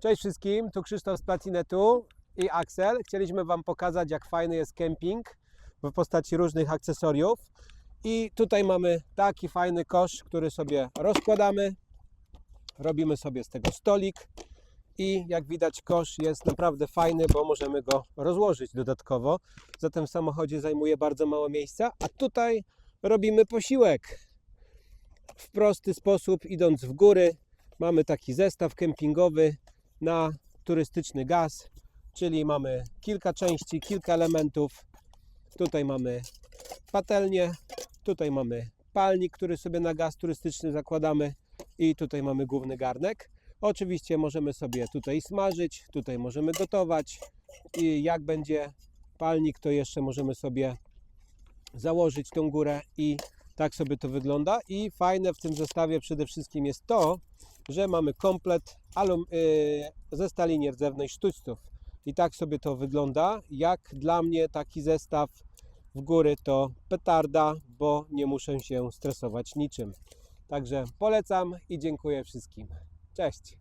Cześć wszystkim, tu Krzysztof z Placinetu i Axel. Chcieliśmy Wam pokazać, jak fajny jest kemping w postaci różnych akcesoriów. I tutaj mamy taki fajny kosz, który sobie rozkładamy. Robimy sobie z tego stolik. I jak widać, kosz jest naprawdę fajny, bo możemy go rozłożyć dodatkowo. Zatem w samochodzie zajmuje bardzo mało miejsca. A tutaj robimy posiłek w prosty sposób, idąc w góry. Mamy taki zestaw kempingowy na turystyczny gaz, czyli mamy kilka części, kilka elementów. Tutaj mamy patelnię, tutaj mamy palnik, który sobie na gaz turystyczny zakładamy i tutaj mamy główny garnek. Oczywiście możemy sobie tutaj smażyć, tutaj możemy gotować i jak będzie palnik, to jeszcze możemy sobie założyć tą górę i tak sobie to wygląda. I fajne w tym zestawie przede wszystkim jest to, że mamy komplet alum, yy, ze stali nierdzewnej sztućców. I tak sobie to wygląda. Jak dla mnie taki zestaw w góry to petarda, bo nie muszę się stresować niczym. Także polecam i dziękuję wszystkim. Cześć!